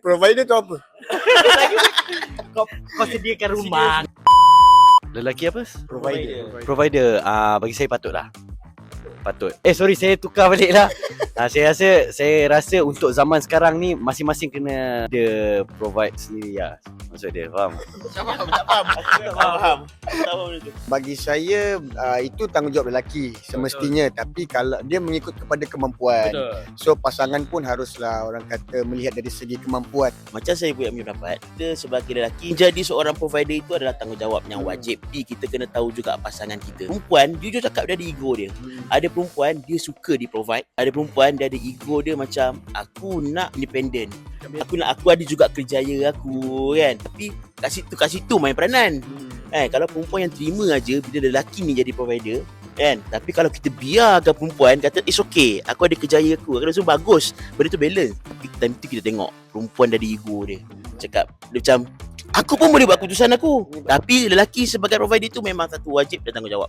Provider tu apa? Kau, kau sediakan rumah. Lelaki apa? Provider. Provider. Ah bagi saya patut lah. Patut. Eh sorry saya tukar balik lah. ah, saya rasa saya rasa untuk zaman sekarang ni masing-masing kena dia provide sendiri lah. Maksud dia faham? Tak faham, tak faham. Aku tak faham. Bagi saya uh, itu tanggungjawab lelaki semestinya tapi kalau dia mengikut kepada kemampuan. Betul. So pasangan pun haruslah orang kata melihat dari segi kemampuan. Macam saya punya pendapat, kita sebagai lelaki jadi seorang provider itu adalah tanggungjawab yang wajib. Tapi kita kena tahu juga pasangan kita. Perempuan jujur cakap dia ada ego dia. Ada perempuan dia suka di provide. Ada perempuan dia ada ego dia macam aku nak independent. Aku nak aku ada juga kerjaya aku kan. Tapi kat situ kat situ main peranan. Eh kalau perempuan yang terima aja bila lelaki ni jadi provider kan. Tapi kalau kita biarkan perempuan kata it's okay aku ada kerjaya aku. Aku rasa bagus. Benda tu balance. Tapi time tu kita tengok perempuan dari ego dia. Cakap dia macam aku pun boleh buat keputusan aku. Tapi lelaki sebagai provider tu memang satu wajib dan tanggungjawab